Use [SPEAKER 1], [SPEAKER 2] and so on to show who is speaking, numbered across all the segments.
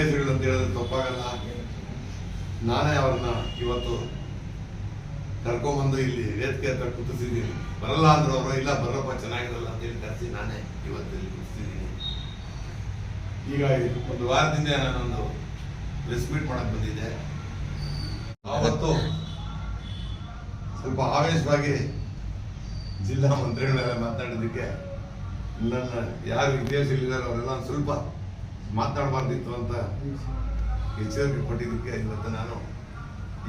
[SPEAKER 1] ಅಂತ ಹೇಳಿದ್ರೆ ತಪ್ಪಾಗಲ್ಲ. ನಾನೇ ಅವ್ರನ್ನ ಇವತ್ತು ಕರ್ಕೊಂಬಂದು ಇಲ್ಲಿ ವೇದಿಕೆ ಹತ್ರ ಕೂತಿಸಿದ್ದೀನಿ ಬರಲ್ಲ ಅಂದ್ರೆ ಅವರು, ಇಲ್ಲ, ಬರಪ್ಪ, ಚೆನ್ನಾಗಿರಲ್ಲ ಅಂತ ಹೇಳಿ ಕರೆಸಿ ನಾನೇ ಇವತ್ತು ಇಲ್ಲಿ ಕೂತಿದ್ದೀನಿ. ಈಗ ಒಂದು ವಾರದಿಂದ ನಾನೊಂದು ಪ್ರೆಸ್ ಮೀಟ್ ಮಾಡಕ್ ಬಂದಿದ್ದೆ. ಅವತ್ತು ಸ್ವಲ್ಪ ಆವೇಶವಾಗಿ ಜಿಲ್ಲಾ ಮಂತ್ರಿಗಳೆಲ್ಲ ಮಾತಾಡೋದಕ್ಕೆ ನನ್ನ ಯಾರು ವಿದೇಶಿಗಳಿದ್ದಾರೆ ಅವರೆಲ್ಲ ಸ್ವಲ್ಪ ಮಾತಾಡಬಾರ್ದಿತ್ತು ಅಂತ ಎಚ್ಚರಿಕೆ ಕೊಟ್ಟಿದ್ದಕ್ಕೆ ಇವತ್ತು ನಾನು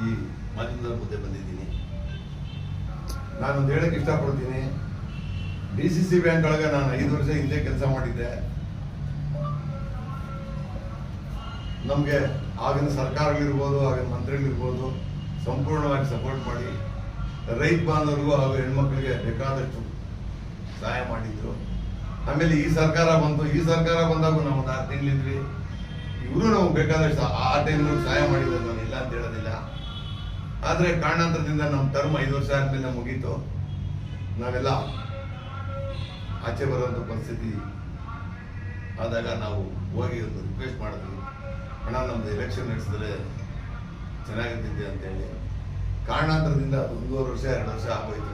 [SPEAKER 1] ಈ ಮಾಧ್ಯಮದ ಮುಂದೆ ಬಂದಿದ್ದೀನಿ. ನಾನೊಂದು ಹೇಳಕ್ಕೆ ಇಷ್ಟಪಡ್ತೀನಿ. ಡಿ ಸಿ ಸಿ ಬ್ಯಾಂಕ್ ಒಳಗೆ ನಾನು ಐದು ವರ್ಷ ಹಿಂದೆ ಕೆಲಸ ಮಾಡಿದ್ದೆ. ನಮಗೆ ಆಗಿನ ಸರ್ಕಾರಗಳಿರ್ಬೋದು, ಆಗಿನ ಮಂತ್ರಿಗಳಿರ್ಬೋದು ಸಂಪೂರ್ಣವಾಗಿ ಸಪೋರ್ಟ್ ಮಾಡಿ ರೈತ ಬಾಂಧವರಿಗೂ ಹಾಗೂ ಹೆಣ್ಮಕ್ಳಿಗೆ ಬೇಕಾದಷ್ಟು ಸಹಾಯ ಮಾಡಿದ್ರು. ಆಮೇಲೆ ಈ ಸರ್ಕಾರ ಬಂತು, ಈ ಸರ್ಕಾರ ಬಂದಾಗ ನಾವು ಒಂದು ಆರು ತಿಂಗಳಿದ್ವಿ ಇವರು ನಾವು ಬೇಕಾದಷ್ಟು ಆ ಟೈಮ್ನಲ್ಲಿ ಸಹಾಯ ಮಾಡಿದ್ರು ನಾನು ಇಲ್ಲ ಅಂತ ಹೇಳೋದಿಲ್ಲ. ಆದರೆ ಕಾರಣಾಂತರದಿಂದ ನಮ್ಮ ಟರ್ಮ್ ಐದು ವರ್ಷ ಆದ್ಮೇಲೆ ಮುಗೀತು. ನಾವೆಲ್ಲ ಆಚೆ ಬರುವಂಥ ಪರಿಸ್ಥಿತಿ ಆದಾಗ ನಾವು ಹೋಗಿ ಒಂದು ರಿಕ್ವೆಸ್ಟ್ ಮಾಡಿದ್ವಿ. ಹಣ ನಮ್ಮದು ಎಲೆಕ್ಷನ್ ನಡೆಸಿದ್ರೆ ಚೆನ್ನಾಗಿರ್ತಿದ್ದೆ ಅಂತೇಳಿ. ಕಾರಣಾಂತರದಿಂದ ಒಂದೂವರೆ ವರ್ಷ, ಎರಡು ವರ್ಷ ಆಗೋಯ್ತು.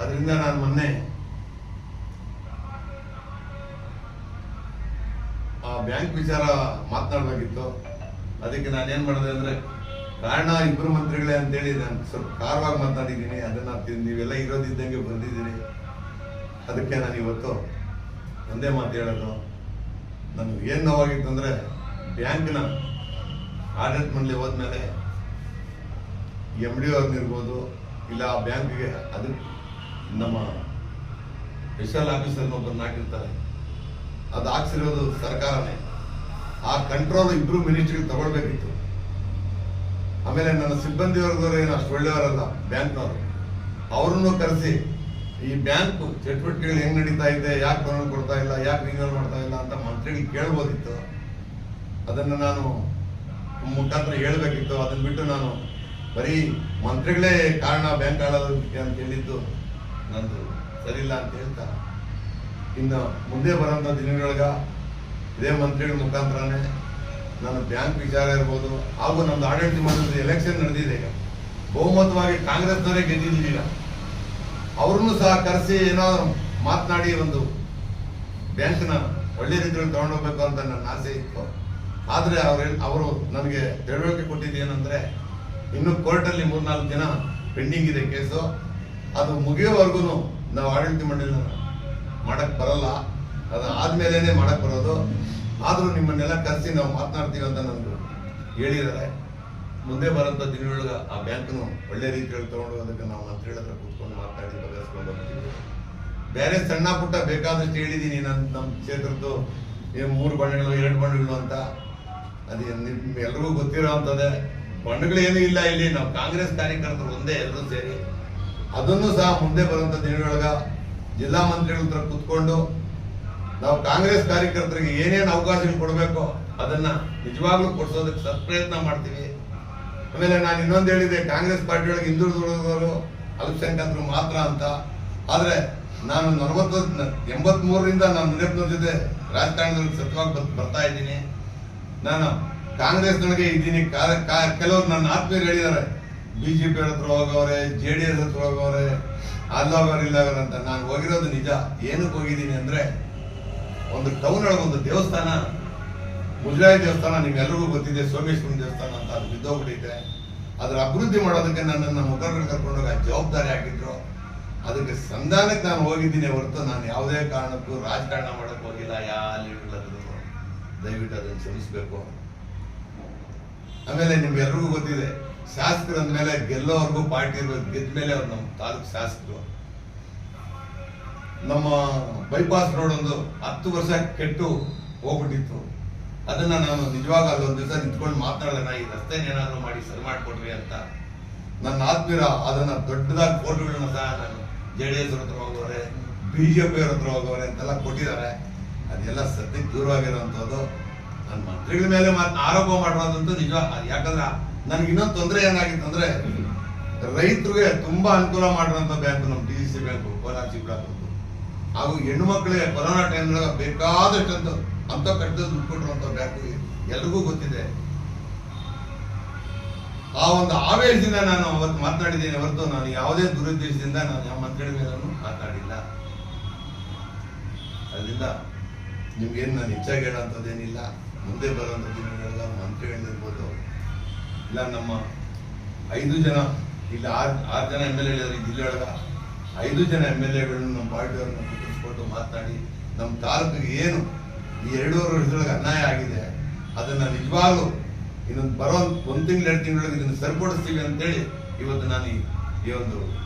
[SPEAKER 1] ಅದರಿಂದ ನಾನು ಮೊನ್ನೆ ಆ ಬ್ಯಾಂಕ್ ವಿಚಾರ ಮಾತನಾಡಬೇಕಿತ್ತು. ಅದಕ್ಕೆ ನಾನು ಏನ್ ಮಾಡಿದೆ ಅಂದ್ರೆ, ಕಾರಣ ಇಬ್ಬರು ಮಂತ್ರಿಗಳೇ ಅಂತೇಳಿ ನಾನು ಸ್ವಲ್ಪ ಕಾರವಾಗಿ ಮಾತಾಡಿದ್ದೀನಿ ಅದನ್ನ ನೀವೆಲ್ಲ ಇರೋದಿದ್ದಂಗೆ ಬಂದಿದ್ದೀನಿ ಅದಕ್ಕೆ ನಾನು ಇವತ್ತು ಒಂದೇ ಮಾತು ಹೇಳೋದು. ನಾನು ಏನು ನೋವಾಗಿತ್ತು ಅಂದರೆ, ಬ್ಯಾಂಕ್ನ ಆಡಳಿತ ಮಂಡಳಿ ಹೋದ್ಮೇಲೆ ಎಂ ಡಿ ಅವ್ರನ್ನಿರ್ಬೋದು ಇಲ್ಲ ಆ ಬ್ಯಾಂಕ್ಗೆ ಅದು ನಮ್ಮ ಸ್ಪೆಷಲ್ ಆಫೀಸರ್ನ ಒಬ್ಬರನ್ನ ಹಾಕಿರ್ತಾರೆ. ಅದು ಹಾಕ್ಸಿರೋದು ಸರ್ಕಾರನೇ. ಆ ಕಂಟ್ರೋಲ್ ಇಬ್ರು ಮಿನಿಸ್ಟ್ರಿಗೆ ತಗೊಳ್ಬೇಕಿತ್ತು. ಆಮೇಲೆ ನನ್ನ ಸಿಬ್ಬಂದಿ ವರ್ಗದವರು ಏನು ಅಷ್ಟು ಒಳ್ಳೆಯವರಲ್ಲ, ಬ್ಯಾಂಕ್ನವರು. ಅವ್ರನ್ನೂ ಕರೆಸಿ, ಈ ಬ್ಯಾಂಕ್ ಚಟುವಟಿಕೆಗಳು ಹೆಂಗ್ ನಡೀತಾ ಇದೆ, ಯಾಕೆ ಲೋನ್ ಕೊಡ್ತಾ ಇಲ್ಲ, ಯಾಕೆ ರಿನ್ಯೂವಲ್ ಮಾಡ್ತಾ ಇಲ್ಲ ಅಂತ ಮಂತ್ರಿಗಳಿಗೆ ಕೇಳ್ಬೋದಿತ್ತು. ಅದನ್ನು ನಾನು ಮುಖಾಂತರ ಹೇಳಬೇಕಿತ್ತು. ಅದನ್ನು ಬಿಟ್ಟು ನಾನು ಬರೀ ಮಂತ್ರಿಗಳೇ ಕಾರಣ ಬ್ಯಾಂಕ್ ಆಳೋದಕ್ಕೆ ಅಂತ ಹೇಳಿದ್ದು. ನಂದು ಸರಿಯಿಲ್ಲ ಅಂತ ಹೇಳ್ತಾ, ಇನ್ನು ಮುಂದೆ ಬರೋಂಥ ದಿನಗಳೊಳಗೆ ಇದೇ ಮಂತ್ರಿಗಳ ಮುಖಾಂತರನೇ ನನ್ನ ಬ್ಯಾಂಕ್ ವಿಚಾರ ಇರ್ಬೋದು, ಹಾಗೂ ನಮ್ದು ಆಡಳಿತ ಮಂಡಲದ ಎಲೆಕ್ಷನ್ ನಡೆದಿದೆ. ಈಗ ಬಹುಮತವಾಗಿ ಕಾಂಗ್ರೆಸ್ನವರೇ ಗೆದ್ದಿರಲಿಲ್ಲ ಅವ್ರನ್ನೂ ಸಹ ಕರೆಸಿ ಏನೋ ಮಾತನಾಡಿ ಒಂದು ಬ್ಯಾಂಕ್ನ ಒಳ್ಳೆ ರೀತಿಯಲ್ಲಿ ತಗೊಂಡೋಗ್ಬೇಕು ಅಂತ ನನ್ನ ಆಸೆ ಇತ್ತು. ಆದರೆ ಅವ್ರ ಅವರು ನನಗೆ ತಿಳುವಳಿಕೆ ಕೊಟ್ಟಿದ್ದೇನೆಂದರೆ ಇನ್ನು ಕೋರ್ಟಲ್ಲಿ ಮೂರ್ನಾಲ್ಕು ದಿನ ಪೆಂಡಿಂಗ್ ಇದೆ ಕೇಸು. ಅದು ಮುಗಿಯೋವರೆಗೂ ನಾವು ಆಡಳಿತ ಮಂಡಳಿ ಮಾಡಕ್ ಬರಲ್ಲ. ಅದು ಆದ್ಮೇಲೆ ಮಾಡಕ್ ಬರೋದು. ಆದ್ರೂ ನಿಮ್ಮನ್ನೆಲ್ಲ ಕರೆಸಿ ನಾವು ಮಾತನಾಡ್ತೀವಿ ಅಂತ ನಮ್ಗೆ ಹೇಳಿದ್ದಾರೆ. ಮುಂದೆ ಬರೋಂಥ ದಿನಗಳೊಳಗೆ ಆ ಬ್ಯಾಂಕ್ನು ಒಳ್ಳೆ ರೀತಿಯಲ್ಲಿ ತಗೊಂಡು ಅದಕ್ಕೆ ನಾವು ಮಂತ್ರಿ ಹತ್ರ ಕೂತ್ಕೊಂಡು ಮಾತನಾಡಿ ಬಗೆಹರಿಸ್ಕೊಂಡು ಬರ್ತೀವಿ ಬೇರೆ ಸಣ್ಣ ಪುಟ್ಟ ಬೇಕಾದಷ್ಟು ಹೇಳಿದ್ದೀನಿ ನನ್ನ ನಮ್ಮ ಕ್ಷೇತ್ರದ್ದು. ಮೂರು ಬಣ್ಣಗಳು, ಎರಡು ಬಣ್ಣಗಳು ಅಂತ. ಅದು ನಿಮ್ ಎಲ್ರಿಗೂ ಗೊತ್ತಿರೋ ಅಂಥದ್ದೇ ಬಣ್ಣಗಳೇನು ಇಲ್ಲ ಇಲ್ಲಿ. ನಾವು ಕಾಂಗ್ರೆಸ್ ಕಾರ್ಯಕರ್ತರು ಒಂದೇ ಎಲ್ಲರೂ ಸೇರಿ. ಅದನ್ನು ಸಹ ಮುಂದೆ ಬರುವಂಥ ದಿನಗಳೊಳಗ ಜಿಲ್ಲಾ ಮಂತ್ರಿಗಳ ಹತ್ರ ಕೂತ್ಕೊಂಡು ನಾವು ಕಾಂಗ್ರೆಸ್ ಕಾರ್ಯಕರ್ತರಿಗೆ ಏನೇನು ಅವಕಾಶಗಳು ಕೊಡಬೇಕು ಅದನ್ನ ನಿಜವಾಗ್ಲೂ ಕೊಡ್ಸೋದಕ್ಕೆ ಸತ್ಪ್ರಯತ್ನ ಮಾಡ್ತೀವಿ. ಆಮೇಲೆ ನಾನು ಇನ್ನೊಂದು ಹೇಳಿದೆ, ಕಾಂಗ್ರೆಸ್ ಪಾರ್ಟಿಯೊಳಗೆ ಹಿಂದುಳಿದವರು ಅಲ್ಪಸಂಖ್ಯಾತರು ಮಾತ್ರ ಅಂತ. ಆದ್ರೆ ನಾನು ನಲವತ್ತು ಎಂಬತ್ ಮೂರರಿಂದ ನಾನು ಮುನಿಯಪ್ಪನ ಜೊತೆ ರಾಜಕಾರಣದಲ್ಲಿ ಸತ್ಯವಾಗಿ ಬರ್- ಬರ್ತಾ ಇದ್ದೀನಿ. ನಾನು ಕಾಂಗ್ರೆಸ್ನೊಳಗೆ ಇದ್ದೀನಿ. ಕೆಲವರು ನನ್ನ ಆತ್ಮೀಯರು ಹೇಳಿದ್ದಾರೆ. ಬಿಜೆಪಿ ಹತ್ರ ಹೋಗವ್ರೆ ಜೆ ಡಿ ಎಸ್ ಹತ್ರ ಹೋಗವ್ರೆ ಅಲ್ಲೋಗವ್ರು ಇಲ್ಲವ್ರು ಅಂತ ನಾನು ಹೋಗಿರೋದು ನಿಜ. ಏನಕ್ಕೆ ಹೋಗಿದ್ದೀನಿ ಅಂದರೆ ಒಂದು ಟೌನ್ ಒಳಗೆ ಒಂದು ದೇವಸ್ಥಾನ, ಮುಜರಾಯಿ ದೇವಸ್ಥಾನ ನಿಮ್ಗೆಲ್ರಿಗೂ ಗೊತ್ತಿದೆ ಸೋಮೇಶ್ವರ ದೇವಸ್ಥಾನ ಅಂತ ಅದು ಬಿದ್ದೋಗ್ಬಿಟ್ಟಿದೆ ಅದರ ಅಭಿವೃದ್ಧಿ ಮಾಡೋದಕ್ಕೆ ನನ್ನನ್ನು ಮುಖಂಡರು ಕರ್ಕೊಂಡೋಗಿ ಜವಾಬ್ದಾರಿ ಹಾಕಿದ್ರು. ಅದಕ್ಕೆ ಸಂಧಾನಕ್ಕೆ ನಾನು ಹೋಗಿದ್ದೀನಿ ಹೊರತು ನಾನು ಯಾವುದೇ ಕಾರಣಕ್ಕೂ ರಾಜಕಾರಣ ಮಾಡೋಕ್ಕೆ ಹೋಗಿಲ್ಲ. ಲೀಡರ್ಗಳಾದ್ರು ದಯವಿಟ್ಟು ಅದನ್ನು ಕ್ಷಮಿಸ್ಬೇಕು. ಆಮೇಲೆ ನಿಮ್ಗೆಲ್ರಿಗೂ ಗೊತ್ತಿದೆ ಶಾಸಕರ ಅಂದ್ಮೇಲೆ ಗೆಲ್ಲೋವರೆಗೂ ಪಾರ್ಟಿ ಇರೋದು ಗೆದ್ದ ಮೇಲೆ ಅವ್ರು ನಮ್ಮ ತಾಲೂಕು ಶಾಸಕರು. ನಮ್ಮ ಬೈಪಾಸ್ ರೋಡ್ ಒಂದು ಹತ್ತು ವರ್ಷ ಕೆಟ್ಟು ಹೋಗ್ಬಿಟ್ಟಿತ್ತು. ಅದನ್ನ ನಾನು ನಿಜವಾಗ ಅಲ್ಲೊಂದು ದಿವಸ ನಿಂತ್ಕೊಂಡು ಮಾತಾಡೋಣ ಈ ರಸ್ತೆ ಏನಾದರೂ ಮಾಡಿ ಸರಿ ಮಾಡಿಕೊಡ್ರಿ ಅಂತ. ನನ್ನ ಆತ್ಮೀರ ಅದನ್ನ ದೊಡ್ಡದಾಗಿ ಫೋಟೋಗಳನ್ನ ಸಹ ನಾನು ಜೆ ಡಿ ಎಸ್ ಹತ್ರ ಹೋಗೋರೆ ಬಿಜೆಪಿ ಅವ್ರ ಹತ್ರ ಹೋಗೋರೆ ಅಂತೆಲ್ಲ ಕೊಟ್ಟಿದ್ದಾರೆ. ಅದೆಲ್ಲ ಸದ್ಯಕ್ಕೆ ದೂರವಾಗಿರೋಂಥದ್ದು. ನನ್ನ ಮಂತ್ರಿಗಳ ಮೇಲೆ ಮಾತು ಆರೋಪ ಮಾಡೋದಂತೂ ನಿಜ ಯಾಕಂದ್ರೆ ನನಗೆ ಇನ್ನೊಂದು ತೊಂದರೆ ಏನಾಗಿತ್ತು ಅಂದ್ರೆ, ರೈತರಿಗೆ ತುಂಬಾ ಅನುಕೂಲ ಮಾಡಿರೋಂಥ ಬ್ಯಾಂಕ್ ನಮ್ಮ ಡಿ ಸಿ ಬ್ಯಾಂಕ್ ಕೋಲಾರ ಚಿಕ್ಕಬಳ್ಳಾಪುರದ್ದು ಹಾಗೂ ಹೆಣ್ಣು ಮಕ್ಕಳಿಗೆ ಕೊರೋನಾ ಟೈಮ್ನಾಗ ಬೇಕಾದಷ್ಟು ಅಂತ ಅಂತ ಕಟ್ಟದ ದುಡ್ಡು ಕೊಟ್ಟಿರುವಂತ ಬ್ಯಾಂಕ್ ಬ್ಯಾಂಕು ಎಲ್ರಿಗೂ ಗೊತ್ತಿದೆ. ಆ ಒಂದು ಆವೇಶದಿಂದ ನಾನು ಅವತ್ತು ಮಾತನಾಡಿದ್ದೇನೆ. ಹೊರತು ನಾನು ಯಾವುದೇ ದುರುದ್ದೇಶದಿಂದ ನಾನು ಯಾವ ಮಂತ್ರಿಗಳ ಮೇಲೂ ಮಾತನಾಡಿಲ್ಲ. ಅದರಿಂದ ನಿಮ್ಗೇನು ನಾನು ಹೆಚ್ಚಾಗಿ ಹೇಳೋಂಥದ್ದೇನಿಲ್ಲ ಮುಂದೆ ಬರುವಂಥ ದಿನಗಳ ಮಂತ್ರಿಗಳಿರ್ಬೋದು ಇಲ್ಲ, ನಮ್ಮ ಐದು ಜನ, ಇಲ್ಲ ಆರು ಆರು ಜನ ಎಂ ಎಲ್ ಎ ಈ ಜಿಲ್ಲೆಯೊಳಗೆ ಐದು ಜನ ಎಂ ಎಲ್ ಎಗಳನ್ನು ನಮ್ಮ ಪಾರ್ಟಿಯವ್ರನ್ನ ಕುಟುಂಬಿಸ್ಕೊಂಡು ಮಾತನಾಡಿ, ನಮ್ಮ ತಾಲೂಕಿಗೆ ಏನು ಈ ಎರಡೂವರೆ ವರ್ಷದೊಳಗೆ ಅನ್ಯಾಯ ಆಗಿದೆ, ಅದನ್ನು ನಿಜವಾಗ್ಲೂ ಇನ್ನೊಂದು ಬರೋ ಒಂದು ತಿಂಗಳು, ಎರಡು ತಿಂಗಳೊಳಗೆ ಇದನ್ನು ಸರಿಪಡಿಸ್ತೀವಿ ಅಂತೇಳಿ ಇವತ್ತು ನಾನು ಈ- ಒಂದು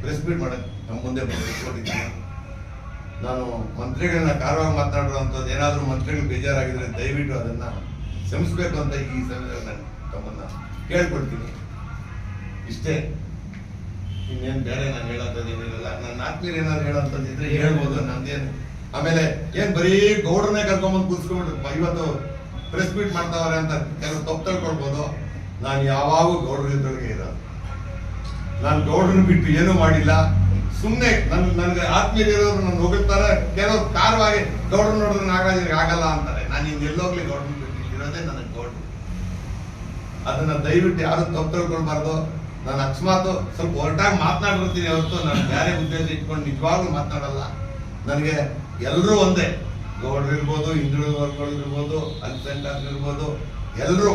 [SPEAKER 1] ಪ್ರೆಸ್ ಮೀಟ್ ಮಾಡೋಕ್ಕೆ ನಮ್ಮ ಮುಂದೆ ಬಂದಿದ್ದೀನಿ. ನಾನು ಮಂತ್ರಿಗಳನ್ನ ಕಾರವಾರ ಅಂಥದ್ದು ಏನಾದರೂ ಮಂತ್ರಿಗಳು ಬೇಜಾರಾಗಿದ್ರೆ ದಯವಿಟ್ಟು ಅದನ್ನ ಕ್ಷಮಿಸ್ಬೇಕು ಅಂತ ಈ ತಮ್ಮನ್ನ ಕೇಳ್ಕೊಡ್ತೀನಿ ಇಷ್ಟೇ. ಇನ್ನೇನು ಬೇರೆ ನಾನು ಹೇಳೋಂಥದ್ದು ಏನಿರಲ್ಲ. ನನ್ನ ಆತ್ಮೀಯರು ಏನಾದ್ರು ಇದ್ರೆ ಹೇಳ್ಬೋದು, ನಂದೇನು. ಆಮೇಲೆ ಏನ್ ಬರೀ ಗೌಡ್ರನ್ನೇ ಕರ್ಕೊಂಬಂದು ಕೂರ್ಸ್ಕೊಂಡ್ಬಿಟ್ಟು ಇವತ್ತು ಪ್ರೆಸ್ ಮೀಟ್ ಮಾಡ್ತಾವ್ರೆ ಅಂತ ಕೆಲವು ತಪ್ಪು ತಿಳ್ಕೊಳ್ಬೋದು? ನಾನು ಯಾವಾಗೂ ಗೌಡ್ರ ಜೊತೆಗೆ ಇರೋದು. ನಾನು ಗೌಡ್ರನ್ನ ಬಿಟ್ಟು ಏನೂ ಮಾಡಿಲ್ಲ. ಸುಮ್ಮನೆ ನನ್ನ ನನಗೆ ಆತ್ಮೀಯರಿರೋರು ನನ್ನ ಹೋಗಿರ್ತಾರೆ ಕೆಲವ್ರು ಕಾರವಾಗಿ ಗೌಡ್ರ ನೋಡಿದ್ರೆ ಆಗಲ್ಲ ಅಂತಾರೆ. ನಾನು ಹಿಂಗೆ ಎಲ್ಲೋಗ್ಲಿ ಗೌಡ್ರನ್ನ ಇರೋದೇ ನನಗೆ ಗೌಡ್ರು. ಅದನ್ನ ದಯವಿಟ್ಟು ಯಾರು ತಪ್ಪು ತಿಳ್ಕೊಳ್ಬಾರ್ದು, ನಾನು ಅಕಸ್ಮಾತ್ ಸ್ವಲ್ಪ ಹೊರಟಾಗಿ ಮಾತನಾಡಿರ್ತೀನಿ ಅವತ್ತು ನಾನು ಬೇರೆ ಉದ್ದೇಶ ಇಟ್ಕೊಂಡು ನಿಜವಾಗ್ಲೂ ಮಾತನಾಡಲ್ಲ. ನನಗೆ ಎಲ್ಲರೂ ಒಂದೇ, ಗೌಡ್ರು ಇರ್ಬೋದು ಹಿಂದುಳಿದ ವರ್ಗಗಳು ಇರ್ಬೋದು, ಅಲ್ಪಸಂಖ್ಯಾತರು ಇರ್ಬೋದು ಎಲ್ಲರೂ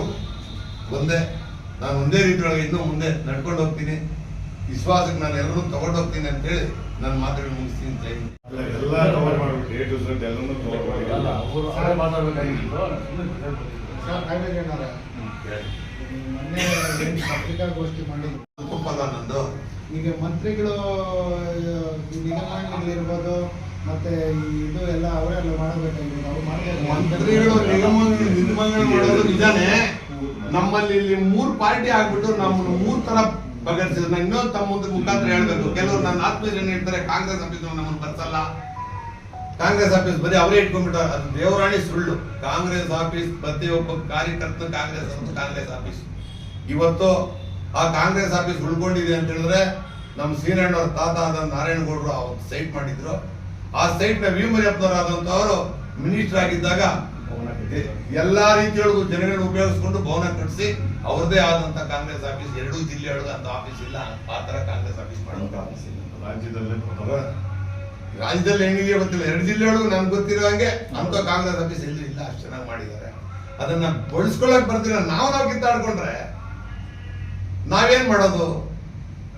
[SPEAKER 1] ಒಂದೇ. ನಾನು ಒಂದೇ ರೀತಿಯೊಳಗೆ ಇನ್ನೂ ಮುಂದೆ ನಡ್ಕೊಂಡು ಹೋಗ್ತೀನಿ. ವಿಶ್ವಾಸಕ್ಕೆ ನಾನು ಎಲ್ಲರೂ ತಗೊಂಡು ಹೋಗ್ತೀನಿ ಅಂತ ಹೇಳಿ ನನ್ನ ಮಾತುಗಳು ಮುಗಿಸ್ತೀನಿ ಅಂತ
[SPEAKER 2] ಹೇಳಿ. ಎಲ್ಲ ಕವರ್ ಮಾಡ್ಬೇಕು. ಎ ಟು ಝೆಡ್ ಎಲ್ಲನೂ ಕವರ್
[SPEAKER 3] ಅಲ್ಲ,
[SPEAKER 2] ಮಾಡಿ
[SPEAKER 3] ಅವ್ರು ಅವರೇ
[SPEAKER 4] ಪತ್ರಿಕಾಗೋಷ್ಠಿ ಮಾಡಿದ್ರು?
[SPEAKER 1] ತಪ್ಪಲ್ಲ ನಂದು.
[SPEAKER 4] ಈಗ ಮಂತ್ರಿಗಳು ನಿಗಮಗಳಿರ್ಬೋದು ಮತ್ತೆ ಇದು ಎಲ್ಲ ಅವರೆಲ್ಲ ಮಾಡಬೇಕಾಗಿದೆ ಅವ್ರು ಮಾಡ್ಬೋದು
[SPEAKER 1] ಮಂತ್ರಿಗಳು ನಿಗಮ ನಿಗಮಗಳು ಮಾಡೋದು ನಿಜಾನೇ. ನಮ್ಮಲ್ಲಿ ಇಲ್ಲಿ ಮೂರ್ ಪಾರ್ಟಿ ಆಗ್ಬಿಟ್ಟು ನಮ್ಮ ಮೂರ್ ತರ ಬಗೆಹರಿಸಿದ್ರು. ನಾನು ಇನ್ನೊಂದು ತಮ್ಮ ಮುಂದೆ ಮುಖಾಂತರ ಹೇಳ್ಬೇಕು. ಕೆಲವರು ನನ್ನ ಆತ್ಮೀಯರು ಹೇಳ್ತಾರೆ, ಕಾಂಗ್ರೆಸ್ ಆಫೀಸ್ ನಮ್ಮನ್ನು ಬರ್ಸಲ್ಲ. ಕಾಂಗ್ರೆಸ್ ಆಫೀಸ್ ಬರೀ ಅವರೇ ಇಟ್ಕೊಂಡ್ಬಿಟ್ಟಾರೆ. ಅದು ದೇವರಾಣಿ ಸುಳ್ಳು. ಕಾಂಗ್ರೆಸ್ ಆಫೀಸ್ ಪ್ರತಿಯೊಬ್ಬ ಕಾರ್ಯಕರ್ತ ಕಾಂಗ್ರೆಸ್ ಅಂತ ಕಾಂಗ್ರೆಸ್ ಆಫೀಸ್. ಇವತ್ತು ಆ ಕಾಂಗ್ರೆಸ್ ಆಫೀಸ್ ಉಳ್ಕೊಂಡಿದೆ ಅಂತ ಹೇಳಿದ್ರೆ ನಮ್ಮ ಶ್ರೀರಣ್ಣವ್ರ ತಾತ ಆದ ನಾರಾಯಣಗೌಡರು ಅವ್ರು ಸೈಟ್ ಮಾಡಿದ್ರು. ಆ ಸೈಟ್ನ ವಿ ಮರಿಯಪ್ಪನವ್ರು ಆದಂತವರು ಮಿನಿಸ್ಟರ್ ಆಗಿದ್ದಾಗ ಎಲ್ಲಾ ರೀತಿಯೊಳಗೂ ಜನಗಳನ್ನ ಉಪಯೋಗಿಸಿಕೊಂಡು ಭವನ ಕಟ್ಟಿಸಿ ಅವರದೇ ಆದಂತ ಕಾಂಗ್ರೆಸ್ ಆಫೀಸ್ ಎರಡೂ ಜಿಲ್ಲೆಯೊಳಗೆ ಅಂತ ಆಫೀಸ್ ಇಲ್ಲ ಆ ತರ ಕಾಂಗ್ರೆಸ್ ಆಫೀಸ್ ಮಾಡುವಂತ ಆಫೀಸ್ ಇಲ್ಲ.
[SPEAKER 2] ರಾಜ್ಯದಲ್ಲೇ.
[SPEAKER 1] ರಾಜ್ಯದಲ್ಲಿ ಹೆಂಗಿದೆಯೋ ಗೊತ್ತಿಲ್ಲ. ಎರಡು ಜಿಲ್ಲೆಯೊಳಗೂ ನಮ್ಗೆ ಗೊತ್ತಿರೋ ಹಂಗೆ ಅಂತ ಕಾಂಗ್ರೆಸ್ ಆಫೀಸ್ ಎಲ್ಲಿ ಇಲ್ಲ ಅಷ್ಟು ಚೆನ್ನಾಗಿ ಮಾಡಿದ್ದಾರೆ. ಅದನ್ನ ಬಳಸ್ಕೊಳಕ್ ಬರ್ತಿಲ್ಲ ನಾವು ನಾವು ಕಿತ್ತಾಡ್ಕೊಂಡ್ರೆ ನಾವೇನ್ ಮಾಡೋದು?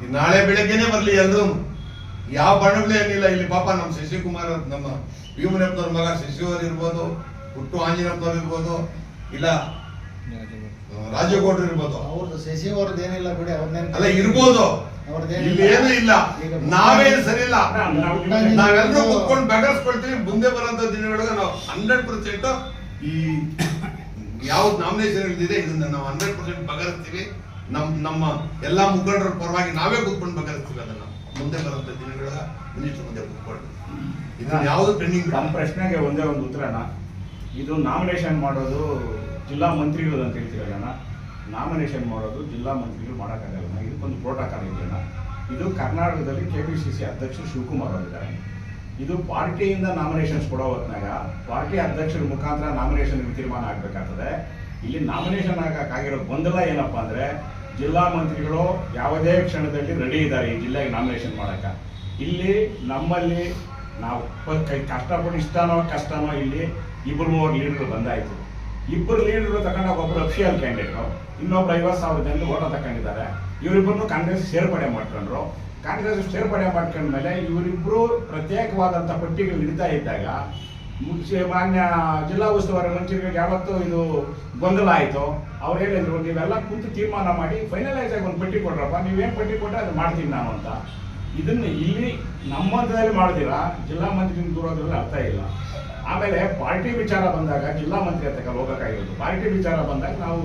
[SPEAKER 1] ಈ ನಾಳೆ ಬೆಳಗ್ಗೆನೆ ಬರ್ಲಿ ಎಲ್ಲರೂ ಯಾವ ಬಣ್ಣಗಳೇ ಏನಿಲ್ಲ ಇಲ್ಲಿ ಪಾಪ ನಮ್ಮ ಶಶಿಕುಮಾರ್ ನಮ್ಮ ಭೀಮನಪ್ಪನವ್ರ ಮಗ ಶಶಿವರ್ ಇರ್ಬೋದು. ಹುಟ್ಟು ಆಂಜನಪ್ಪನವ್ರು ಇರ್ಬೋದು ಇಲ್ಲ ರಾಜೇಗೌಡರು ಇರ್ಬೋದು.
[SPEAKER 4] ಅವ್ರದ್ದು ಶಶಿ ಅವ್ರದ್ದು ಏನಿಲ್ಲ ಬಿಡಿ ಅವ್ರನ್ನೇನು
[SPEAKER 1] ಅಲ್ಲ ಇರ್ಬೋದು. ಇಲ್ಲಿ ಏನು ಇಲ್ಲ.
[SPEAKER 4] ಈಗ
[SPEAKER 1] ನಾವೇ
[SPEAKER 4] ಸರಿಯಿಲ್ಲ.
[SPEAKER 1] ನಾವೆಲ್ಲರೂ ಕುತ್ಕೊಂಡು ಬೆಗರ್ಸ್ಕೊಳ್ತೀವಿ ಮುಂದೆ ಬರೋಂಥ ದಿನಗಳಿಗೆ ನಾವು ಹಂಡ್ರೆಡ್ ಪರ್ಸೆಂಟ್ ಈ ಯಾವ್ದು ನಾಮಿನೇಷನ್ ಇಳಿದಿದೆ ಇದನ್ನ ನಾವು ಹಂಡ್ರೆಡ್ ಪರ್ಸೆಂಟ್ ಬಗೆಹರಿಸ್ತೀವಿ. ನಮ್ ನಮ್ಮ ಎಲ್ಲಾ ಮುಖಂಡರ ಪರವಾಗಿ ನಾವೇ ಕುತ್ಕೊಂಡು ಬಗೆಹರಿಸ್ತೀವಿ ಅದನ್ನ. ಮುಂದೆ ಬರುವಂತ ದಿನಗಳ ಮಿನಿಸ್ಟರ್ ಮುಂದೆ ಕುತ್ಕೊಂಡು ಇದನ್ನ ಯಾವ್ದು ಟ್ರೆಂಡಿಂಗ್
[SPEAKER 3] ನಮ್ಮ ಪ್ರಶ್ನೆಗೆ ಒಂದೇ ಒಂದು ಉತ್ತರನ. ಇದು ನಾಮಿನೇಷನ್ ಮಾಡೋದು ಜಿಲ್ಲಾ ಮಂತ್ರಿಗಳು ಅಂತ ಹೇಳ್ತೀರಲ್ಲ ನಾಮಿನೇಷನ್ ಮಾಡೋದು ಜಿಲ್ಲಾ ಮಂತ್ರಿಗಳು ಮಾಡೋಕ್ಕಾಗಲ್ಲ ಇದಕ್ಕೊಂದು ಪ್ರೋಟೋಕಾಲ್ ಇದೆಯಲ್ಲ ಇದು ಕರ್ನಾಟಕದಲ್ಲಿ ಕೆ ಪಿ ಸಿ ಸಿ ಅಧ್ಯಕ್ಷರು ಶಿವಕುಮಾರ್ ಅವರಿದ್ದಾರೆ ಇದು ಪಾರ್ಟಿಯಿಂದ ನಾಮಿನೇಷನ್ಸ್ ಕೊಡೋ ಹೊತ್ನಾಗ ಪಾರ್ಟಿ ಅಧ್ಯಕ್ಷರ ಮುಖಾಂತರ ನಾಮಿನೇಷನ್ ತೀರ್ಮಾನ ಆಗಬೇಕಾಗ್ತದೆ. ಇಲ್ಲಿ ನಾಮಿನೇಷನ್ ಆಗಕ್ಕಾಗಿರೋ ಗೊಂದಲ ಏನಪ್ಪಾ ಅಂದರೆ ಜಿಲ್ಲಾ ಮಂತ್ರಿಗಳು ಯಾವುದೇ ಕ್ಷಣದಲ್ಲಿ ರೆಡಿ ಇದ್ದಾರೆ ಈ ಜಿಲ್ಲೆಗೆ ನಾಮಿನೇಷನ್ ಮಾಡೋಕ್ಕೆ. ಇಲ್ಲಿ ನಮ್ಮಲ್ಲಿ ನಾವು ಕಷ್ಟಪಟ್ಟು ಇಷ್ಟನೋ ಕಷ್ಟನೋ ಇಲ್ಲಿ ಇಬ್ಬರು ಮೂವರು ಲೀಡರ್ ಬಂದಾಯ್ತು. ಇಬ್ಬರು ಲೀಡರ್ ತಗೊಂಡಾಗ ಒಬ್ಬರು ಅಫಿಷಿಯಲ್ ಕ್ಯಾಂಡಿಡೇಟ್ ಇನ್ನೊಬ್ರು ಐವತ್ತು ಸಾವಿರ ಜನ ಓಟ ತಗೊಂಡಿದ್ದಾರೆ. ಇವರಿಬ್ಬರನ್ನು ಕಾಂಗ್ರೆಸ್ ಸೇರ್ಪಡೆ ಮಾಡ್ಕೊಂಡ್ರು. ಕಾಂಗ್ರೆಸ್ ಸೇರ್ಪಡೆ ಮಾಡ್ಕೊಂಡ್ಮೇಲೆ ಇವರಿಬ್ಬರು ಪ್ರತ್ಯೇಕವಾದಂಥ ಪಟ್ಟಿಗಳು ಹಿಡಿತಾ ಇದ್ದಾಗ ಮುಖ್ಯ ಮಾನ್ಯ ಜಿಲ್ಲಾ ಉಸ್ತುವಾರಿ ಮಂತ್ರಿಗಳಿಗೆ ಯಾವತ್ತೂ ಇದು ಗೊಂದಲ ಆಯಿತು. ಅವ್ರು ಹೇಳಿದ್ರು, ನೀವೆಲ್ಲ ಕೂತು ತೀರ್ಮಾನ ಮಾಡಿ ಫೈನಲೈಸ್ ಆಗಿ ಒಂದು ಪಟ್ಟಿ ಕೊಡ್ರಪ್ಪ. ನೀವೇನು ಪಟ್ಟಿ ಕೊಟ್ಟರೆ ಅದು ಮಾಡ್ತೀನಿ ನಾನು ಅಂತ. ಇದನ್ನ ಇಲ್ಲಿ ನಮ್ಮ ಹಂತದಲ್ಲಿ ಮಾಡಿದಿರ? ಜಿಲ್ಲಾ ಮಂತ್ರಿ ದೂರೋದ್ರಲ್ಲಿ ಅರ್ಥ ಇಲ್ಲ. ಆಮೇಲೆ ಪಾರ್ಟಿ ವಿಚಾರ ಬಂದಾಗ ಜಿಲ್ಲಾ ಮಂತ್ರಿ ಹತ್ರ ಹೋಗಬೇಕಾಗಿರೋದು. ಪಾರ್ಟಿ ವಿಚಾರ ಬಂದಾಗ ನಾವು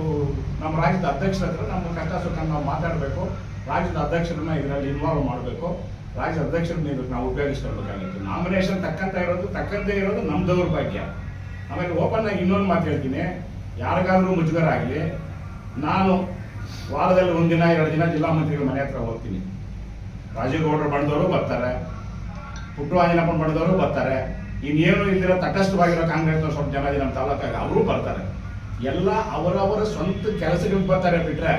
[SPEAKER 3] ನಮ್ಮ ರಾಜ್ಯದ ಅಧ್ಯಕ್ಷರ ಹತ್ರ ನಮ್ಮ ಕಷ್ಟ ಸುಖ ನಾವು ಮಾತಾಡಬೇಕು. ರಾಜ್ಯದ ಅಧ್ಯಕ್ಷರನ್ನ ಇದರಲ್ಲಿ ಇನ್ವಾಲ್ವ್ ಮಾಡಬೇಕು. ರಾಜ್ಯದ ಅಧ್ಯಕ್ಷರನ್ನ ಇದಕ್ಕೆ ನಾವು ಉಪಯೋಗಿಸ್ಕೊಳ್ಬೇಕಾಗಿತ್ತು. ನಾಮಿನೇಷನ್ ತಕ್ಕಂತ ಇರೋದು ತಕ್ಕಂತೆ ಇರೋದು ನಮ್ಮ ದೌರ್ಭಾಗ್ಯ. ಆಮೇಲೆ ಓಪನ್ ಆಗಿ ಇನ್ನೊಂದು ಮಾತು ಹೇಳ್ತೀನಿ. ಯಾರಿಗಾದ್ರೂ ಮುಜುಗರ ಆಗಲಿ, ನಾನು ವಾರದಲ್ಲಿ ಒಂದಿನ ಎರಡು ದಿನ ಜಿಲ್ಲಾ ಮಂತ್ರಿಗಳ ಮನೆ ಹತ್ರ ಹೋಗ್ತೀನಿ. ರಾಜೇಗೌಡರು ಬಣ್ಣದವರು ಬರ್ತಾರೆ. ಹುಟ್ಟು ಆಂಜನಪ್ಪ ಮಠದವರು ಬರ್ತಾರೆ. ಇನ್ನೇನು ಇಲ್ದಿರೋ ತಟಸ್ಥವಾಗಿರೋ ಕಾಂಗ್ರೆಸ್ ಸ್ವಲ್ಪ ಜನ ನಮ್ಮ ತಾಲೂಕಾಗ ಅವರು ಬರ್ತಾರೆ. ಎಲ್ಲ ಅವರವರ ಸ್ವಂತ ಕೆಲಸಗಳಿಗೆ ಬರ್ತಾರೆ ಬಿಟ್ರೆ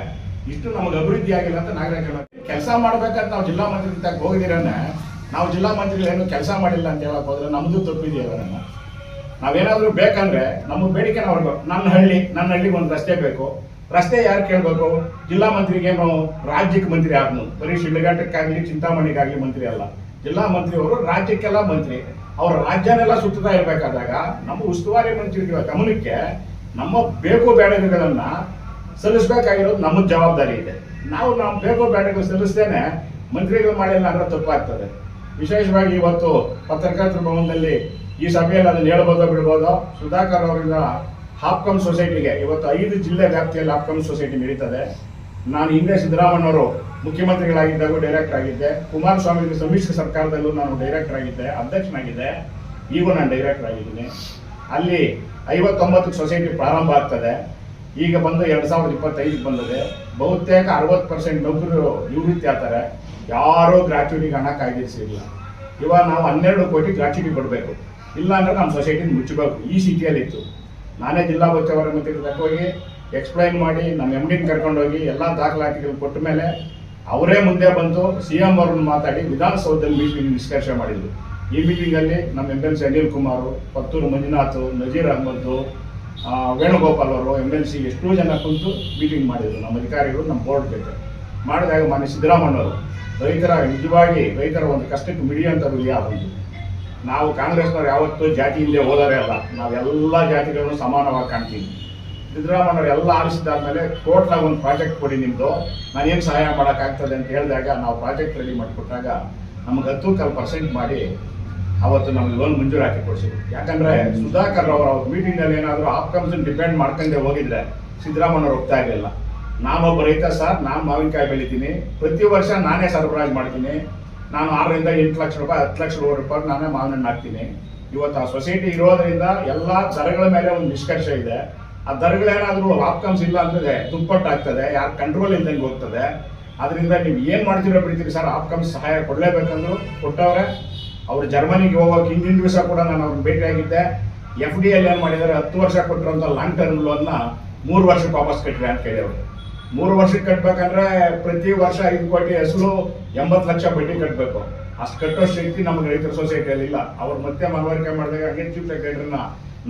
[SPEAKER 3] ಇಷ್ಟು ನಮಗೆ ಅಭಿವೃದ್ಧಿ ಆಗಿಲ್ಲ ಅಂತ ನಾಗರಾಜ್ ಕೆಲಸ ಮಾಡ್ಬೇಕಂತ ನಾವು ಜಿಲ್ಲಾ ಮಂತ್ರಿ ತಕ್ಕ ಹೋಗಿದ್ದೀರನ್ನ ನಾವು ಜಿಲ್ಲಾ ಮಂತ್ರಿಗಳು ಏನು ಕೆಲಸ ಮಾಡಿಲ್ಲ ಅಂತ ಹೇಳಕ್ ಹೋದ್ರೆ ನಮ್ದು ತಪ್ಪಿದೆಯಲ್ಲ ನಾವೇನಾದ್ರೂ ಬೇಕಂದ್ರೆ ನಮ್ಮ ಬೇಡಿಕೆ ನಾವು ನನ್ನ ಹಳ್ಳಿ, ನನ್ನ ಹಳ್ಳಿಗೆ ಒಂದು ರಸ್ತೆ ಬೇಕು. ರಸ್ತೆ ಯಾರು ಕೇಳಬೇಕು? ಜಿಲ್ಲಾ ಮಂತ್ರಿಗೇನು ರಾಜ್ಯಕ್ಕೆ ಮಂತ್ರಿ ಆಗ್ಬೋದು. ಬರೀ ಶಿಡ್ಲಘಟ್ಟಕ್ಕಾಗ್ಲಿ, ಚಿಂತಾಮಣಿಗಾಗ್ಲಿ ಮಂತ್ರಿ ಅಲ್ಲ. ಜಿಲ್ಲಾ ಮಂತ್ರಿ ಅವರು ರಾಜ್ಯಕ್ಕೆಲ್ಲ ಮಂತ್ರಿ. ಅವ್ರ ರಾಜ್ಯನೆಲ್ಲ ಸುತ್ತುತ್ತಾ ಇರಬೇಕಾದಾಗ ನಮ್ಮ ಉಸ್ತುವಾರಿ ಮಂತ್ರಿಗಳ ಗಮನಕ್ಕೆ ನಮ್ಮ ಬೇಕು ಬೇಡಗಳನ್ನ ಸಲ್ಲಿಸಬೇಕಾಗಿರೋದು ನಮ್ಮ ಜವಾಬ್ದಾರಿ ಇದೆ. ನಾವು ನಾವು ಬೇಕು ಬೇಡಗಳು ಸಲ್ಲಿಸ್ತೇನೆ, ಮಂತ್ರಿಗಳು ಮಾಡಿಲ್ಲ ಅಂದ್ರೆ ತಪ್ಪಾಗ್ತದೆ. ವಿಶೇಷವಾಗಿ ಇವತ್ತು ಪತ್ರಕರ್ತರ ಭವನದಲ್ಲಿ ಈ ಸಭೆಯಲ್ಲಿ ಅದನ್ನು ಹೇಳ್ಬೋದೋ ಬಿಡ್ಬೋದೋ, ಸುಧಾಕರ್ ಅವರಿಂದ ಹಾಪ್ಕಮ್ ಸೊಸೈಟಿಗೆ ಇವತ್ತು ಐದು ಜಿಲ್ಲೆ ವ್ಯಾಪ್ತಿಯಲ್ಲಿ ಹಾಪ್ಕಮ್ ಸೊಸೈಟಿ ನಡೀತದೆ. ನಾನು ಹಿಂದೆ ಸಿದ್ದರಾಮಣ್ಣವರು ಮುಖ್ಯಮಂತ್ರಿಗಳಾಗಿದ್ದಾಗ ಡೈರೆಕ್ಟರ್ ಆಗಿದ್ದೆ. ಕುಮಾರಸ್ವಾಮಿ ಸಮ್ಮಿಶ್ರ ಸರ್ಕಾರದಲ್ಲೂ ನಾನು ಡೈರೆಕ್ಟರ್ ಆಗಿದ್ದೆ, ಅಧ್ಯಕ್ಷನಾಗಿದ್ದೆ. ಈಗೂ ನಾನು ಡೈರೆಕ್ಟರ್ ಆಗಿದ್ದೀನಿ. ಅಲ್ಲಿ ಐವತ್ತೊಂಬತ್ತು ಸೊಸೈಟಿ ಪ್ರಾರಂಭ ಆಗ್ತದೆ. ಈಗ ಬಂದು ಎರಡು ಸಾವಿರದ ಇಪ್ಪತ್ತೈದಕ್ಕೆ ಬಂದಿದೆ. ಬಹುತೇಕ ಅರವತ್ತು ಪರ್ಸೆಂಟ್ ನೌಕರರು ನಿವೃತ್ತಿ ಆಗ್ತಾರೆ. ಯಾರೂ ಗ್ರಾಚ್ಯುಟಿಗೆ ಹಣ ಕಾಯ್ದಿರಿಸಿಲ್ಲ. ಇವಾಗ ನಾವು ಹನ್ನೆರಡು ಕೋಟಿ ಗ್ರಾಚ್ಯುಟಿ ಕೊಡಬೇಕು. ಇಲ್ಲ ಅಂದ್ರೆ ನಮ್ಮ ಸೊಸೈಟಿನ ಮುಚ್ಚಬೇಕು ಈ ಸಿಟಿಯಲ್ಲಿತ್ತು ನಾನೇ ಜಿಲ್ಲಾ ಬಚ್ಚವರ ಮತ್ತೆ ಹೋಗಿ ಎಕ್ಸ್ಪ್ಲೈನ್ ಮಾಡಿ, ನಮ್ಮ ಎಂ ಡಿನ ಕರ್ಕೊಂಡೋಗಿ ಎಲ್ಲ ದಾಖಲಾತಿಗಳು ಕೊಟ್ಟ ಮೇಲೆ ಅವರೇ ಮುಂದೆ ಬಂದು ಸಿ ಎಂ ಅವ್ರನ್ನ ಮಾತಾಡಿ ವಿಧಾನಸೌಧದಲ್ಲಿ ಮೀಟಿಂಗ್ ನಿಷ್ಕರ್ಷೆ ಮಾಡಿದ್ರು. ಈ ಮೀಟಿಂಗಲ್ಲಿ ನಮ್ಮ M L C Anil Kumar, Pattur Manjunath, Nazeer Ahmed Venugopal ಅವರು ಎಂ ಎಲ್ ಸಿ ಎಷ್ಟೋ ಜನ ಕುಂತು ಮೀಟಿಂಗ್ ಮಾಡಿದ್ರು. ನಮ್ಮ ಅಧಿಕಾರಿಗಳು, ನಮ್ಮ ಬೋರ್ಡ್ ಜೊತೆ. ಮಾಡಿದಾಗ ಮಾನ್ಯ ಸಿದ್ದರಾಮಣ್ಣವರು ರೈತರ ನಿಜವಾಗಿ ರೈತರ ಒಂದು ಕಷ್ಟಕ್ಕೆ ಮಿಡಿಯಂಥವ್ರು ಯಾವುದು? ನಾವು ಕಾಂಗ್ರೆಸ್ನವ್ರು ಯಾವತ್ತೂ ಜಾತಿ ಇಲ್ಲದೆ ಹೋದರೆ ಅಲ್ಲ. ನಾವೆಲ್ಲ ಜಾತಿಗಳನ್ನು ಸಮಾನವಾಗಿ ಕಾಣ್ತೀವಿ. ಸಿದ್ದರಾಮಯ್ಯವ್ರು ಎಲ್ಲ ಆರಿಸಿದಾದ್ಮೇಲೆ ಟೋಟಲ್ ಒಂದು ಪ್ರಾಜೆಕ್ಟ್ ಕೊಡಿ ನಿಮ್ದು. ನಾನೇನು ಸಹಾಯ ಮಾಡೋಕ್ಕಾಗ್ತದೆ ಅಂತ ಹೇಳಿದಾಗ ನಾವು ಪ್ರಾಜೆಕ್ಟ್ ರೆಡಿ ಮಾಡಿಕೊಟ್ಟಾಗ ನಮ್ಗೆ ಹತ್ತು ಕಾಲು ಪರ್ಸೆಂಟ್ ಮಾಡಿ ಅವತ್ತು ನಮ್ಗೆ ಲೋನ್ ಮಂಜೂರು ಹಾಕಿ ಕೊಡ್ಸಿದ್ರು. ಯಾಕಂದ್ರೆ ಸುಧಾಕರ್ ಅವರು ಮೀಟಿಂಗ್ ಅಲ್ಲಿ ಏನಾದರೂ ಆಪ್ಕಮ್ಸ್ ಡಿಪೆಂಡ್ ಮಾಡ್ಕೊಂಡೆ ಹೋಗಿದ್ರೆ ಸಿದ್ದರಾಮಯ್ಯವ್ರು ಹೋಗ್ತಾ ಇರಲಿಲ್ಲ. ನಾನೊಬ್ಬ ರೈತ ಸರ್, ನಾನು ಮಾವಿನಕಾಯಿ ಬೆಳಿತೀನಿ. ಪ್ರತಿ ವರ್ಷ ನಾನೇ ಸರಬರಾಜು ಮಾಡ್ತೀನಿ. ನಾನು ಆರರಿಂದ ಎಂಟು ಲಕ್ಷ ರೂಪಾಯಿ, ಹತ್ತು ಲಕ್ಷ ರೂಪಾಯಿ ನಾನೇ ಮಾವಿನ ಹಣ್ಣು ಹಾಕ್ತೀನಿ. ಇವತ್ತು ಆ ಸೊಸೈಟಿ ಇರೋದ್ರಿಂದ ಎಲ್ಲ ದರಗಳ ಮೇಲೆ ಒಂದು ನಿಷ್ಕರ್ಷ ಇದೆ. ಆ ಏನಾದರೂ ಆಪ್ಕಮ್ಸ್ ಇಲ್ಲ ಅಂದ್ರೆ ದುಪ್ಪಟ್ಟಾಗ್ತದೆ, ಯಾರು ಕಂಟ್ರೋಲ್ ಇಲ್ದಂಗೆ ಹೋಗ್ತದೆ. ಅದರಿಂದ ನೀವು ಏನು ಮಾಡ್ತೀರೋ ಬಿಡ್ತೀರಿ ಸರ್ ಆಪ್ಕಮ್ಸ್ ಸಹಾಯ ಕೊಡಲೇಬೇಕಂದ್ರು ಕೊಟ್ಟವ್ರೆ. ಅವರು ಜರ್ಮನಿಗೆ ಹೋಗೋಕೆ ಹಿಂದಿನ ದಿವಸ ಕೂಡ ನಾನು ಅವ್ರನ್ನ ಭೇಟಿಯಾಗಿದ್ದೆ ಎಫ್ ಡಿ ಎಲ್ ಏನು ಮಾಡಿದ್ದಾರೆ ಹತ್ತು ವರ್ಷ ಕೊಟ್ಟಿರೋಂಥ ಲಾಂಗ್ ಟರ್ಮ್ ಲೋನ್ನ ಮೂರು ವರ್ಷಕ್ಕೆ ವಾಪಸ್ ಕಟ್ಟಿರಿ ಅಂತ ಕೇಳಿದ್ರು ಮೂರು ವರ್ಷಕ್ಕೆ ಕಟ್ಟಬೇಕಂದ್ರೆ ಪ್ರತಿ ವರ್ಷ ಐದು ಕೋಟಿ ಹೆಸರು ಎಂಬತ್ತು ಲಕ್ಷ ಬಡ್ಡಿ ಕಟ್ಟಬೇಕು ಅಷ್ಟು ಕಟ್ಟೋ ಶಕ್ತಿ ನಮಗೆ ರೈತರ ಸೊಸೈಟಿಯಲ್ಲಿ ಇಲ್ಲ. ಅವ್ರು ಮತ್ತೆ ಮನವರಿಕೆ ಮಾಡಿದಾಗ ಹೆಚ್ಚು ಚೀಫ್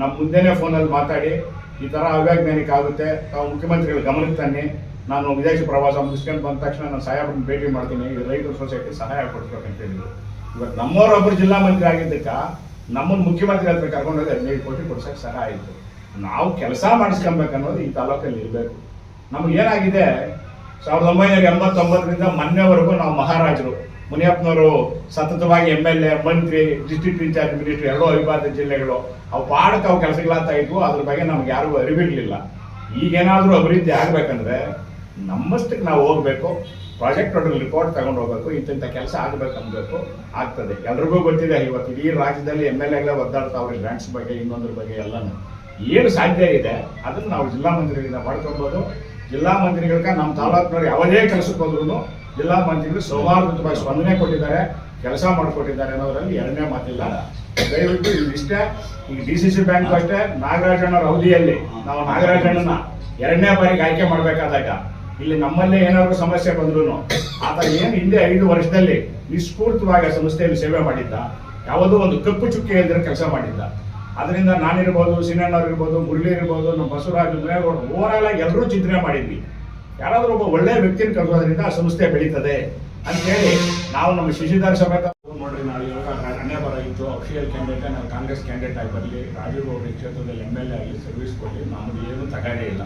[SPEAKER 3] ನಮ್ಮ ಮುಂದೆನೇ ಫೋನಲ್ಲಿ ಮಾತಾಡಿ ಈ ಥರ ಅವೈಜ್ಞಾನಿಕ ಆಗುತ್ತೆ. ತಾವು ಮುಖ್ಯಮಂತ್ರಿಗಳ ಗಮನಕ್ಕೆ ತನ್ನಿ. ನಾನು ವಿದೇಶಿ ಪ್ರವಾಸ ಮುಗಿಸ್ಕೊಂಡು ಬಂದ ತಕ್ಷಣ ನಾನು ಸಾಹೇಬ್ರನ್ನ ಭೇಟಿ ಮಾಡ್ತೀನಿ. ಈ ರೈತರ ಸೊಸೈಟಿ ಸಹಾಯ ಕೊಡ್ಬೇಕಂತ ಹೇಳಿದ್ರು. ಇವತ್ತು ನಮ್ಮವರೊಬ್ಬರು ಜಿಲ್ಲಾ ಮಂತ್ರಿ ಆಗಿದ್ದಕ್ಕೆ ನಮ್ಮನ್ನು ಮುಖ್ಯಮಂತ್ರಿ ಹತ್ರ ಕರ್ಕೊಂಡೋಗಿ ಹದಿನೈದು ಕೋಟಿ ಕೊಡ್ಸಕ್ಕೆ ಸಹಾಯ ಆಯಿತು. ನಾವು ಕೆಲಸ ಮಾಡಿಸ್ಕೊಬೇಕು ಅನ್ನೋದು ಈ ತಾಲೂಕಲ್ಲಿ ಇರಬೇಕು. ನಮ್ಗೆ ಏನಾಗಿದೆ? ಸಾವಿರದ ಒಂಬೈನೂರ ಎಂಬತ್ತೊಂಬತ್ತರಿಂದ ಮೊನ್ನೆವರೆಗೂ ನಾವು ಮಹಾರಾಜರು. ಮುನಿಯಪ್ಪನವರು ಸತತವಾಗಿ ಎಂ ಎಲ್ ಎ ಮಂತ್ರಿ ಡಿಸ್ಟ್ರಿಕ್ಟ್ ಇನ್ಚಾರ್ಜ್ ಮಿನಿಸ್ಟ್ರಿ ಎಲ್ಲೋ ಅವಿಭಾಜ್ಯ ಜಿಲ್ಲೆಗಳು, ಅವು ಪಾಡಕ್ಕೆ ಅವು ಕೆಲಸಗಳಾಗ್ತಾ ಇದ್ವು, ಅದ್ರ ಬಗ್ಗೆ ನಮ್ಗೆ ಯಾರಿಗೂ ಅರಿವಿರ್ಲಿಲ್ಲ. ಈಗೇನಾದರೂ ಅಭಿವೃದ್ಧಿ ಆಗಬೇಕಂದ್ರೆ ನಮ್ಮಷ್ಟಕ್ಕೆ ನಾವು ಹೋಗ್ಬೇಕು ಪ್ರಾಜೆಕ್ಟ್ ರಿಪೋರ್ಟ್ ತಗೊಂಡು ಹೋಗ್ಬೇಕು ಇಂತಿಂಥ ಕೆಲಸ ಆಗಬೇಕು ಅನ್ಬೇಕು, ಆಗ್ತದೆ. ಎಲ್ರಿಗೂ ಗೊತ್ತಿದೆ ಇವತ್ತು ಇಡೀ ರಾಜ್ಯದಲ್ಲಿ ಎಂ ಎಲ್ ಎಗಳೇ ಒದ್ದಾಡ್ತಾವ್ರಿ ಗ್ರಾಂಟ್ಸ್ ಬಗ್ಗೆ, ಇನ್ನೊಂದ್ರ ಬಗ್ಗೆ ಎಲ್ಲನೂ. ಏನು ಸಾಧ್ಯ ಇದೆ, ಅದನ್ನು ನಾವು ಜಿಲ್ಲಾ ಮಂತ್ರಿಗಳಿಂದ ಮಾಡ್ಕೊಬೋದು. ಜಿಲ್ಲಾ ಮಂದಿರಗಳ ನಮ್ಮ ತಾಲೂಕಿನವ್ರು ಯಾವುದೇ ಕೆಲಸಕ್ಕೆ ಹೋದ್ರು ಜಿಲ್ಲಾ ಮಂತ್ರಿಗಳು ಸೌಹಾರ್ದವಾಗಿ ಸ್ಪಂದನೆ ಕೊಟ್ಟಿದ್ದಾರೆ ಕೆಲಸ ಮಾಡಿಕೊಟ್ಟಿದ್ದಾರೆ ಅನ್ನೋದ್ರಲ್ಲಿ ಎರಡನೇ ಮಾತಿಲ್ಲ. ದಯವಿಟ್ಟು ಇಷ್ಟೇ ಈ ಡಿ ಸಿ ಸಿ ಬ್ಯಾಂಕ್ ಅಷ್ಟೇ ನಾಗರಾಜಣ್ಣರ ಅವಧಿಯಲ್ಲಿ ನಾವು ನಾಗರಾಜಣ್ಣನ ಎರಡನೇ ಬಾರಿಗೆ ಆಯ್ಕೆ ಮಾಡಬೇಕಾದಾಗ ಇಲ್ಲಿ ನಮ್ಮಲ್ಲೇ ಏನಾದರೂ ಸಮಸ್ಯೆ ಬಂದ್ರು ಆತ ಏನು ಹಿಂದೆ ಐದು ವರ್ಷದಲ್ಲಿ ನಿಸ್ಫೂರ್ತವಾಗಿ ಆ ಸಂಸ್ಥೆಯಲ್ಲಿ ಸೇವೆ ಮಾಡಿದ್ದ ಯಾವುದೋ ಒಂದು ಕಪ್ಪು ಚುಕ್ಕಿ ಇಲ್ದಿರೋ ಕೆಲಸ ಮಾಡಿದ್ದ. ಅದರಿಂದ ನಾನಿರ್ಬೋದು ಸಿನಣ್ಣವ್ರು ಇರ್ಬೋದು ಮುರಳಿ ಇರ್ಬೋದು ನಮ್ಮ ಬಸವರಾಜ್ ದೇವೇಗೌಡ ಓವರ್ ಆಲ್ ಆಗಿ ಎಲ್ಲರೂ ಚಿಂತನೆ ಮಾಡಿದ್ವಿ. ಯಾರಾದ್ರೂ ಒಬ್ಬ ಒಳ್ಳೆಯ ವ್ಯಕ್ತಿನ ಕರೆಸೋದ್ರಿಂದ ಆ ಸಂಸ್ಥೆ ಬೆಳೀತದೆ ಅಂತ ಹೇಳಿ ನಾವು ನಮ್ಮ ಶಶಿಧರ್ ಸಮೇತ ನೋಡ್ರಿ ನಾವು ಇವಾಗ ಅಣ್ಣ ಬರ ಇತ್ತು. ಅಫಿಷಿಯಲ್ ಕ್ಯಾಂಡಿಡೇಟ್ ನಾವು ಕಾಂಗ್ರೆಸ್ ಕ್ಯಾಂಡಿಡೇಟ್ ಆಗಿ ಬರಲಿ. ರಾಜೀವ್ ಗೌಡ ಕ್ಷೇತ್ರದಲ್ಲಿ ಎಂ ಎಲ್ ಎ ಆಗಲಿ ಸರ್ವಿಸ್ ಕೊಡಲಿ. ನಮಗೆ ಏನು ತಗಾಡೆ ಇಲ್ಲ.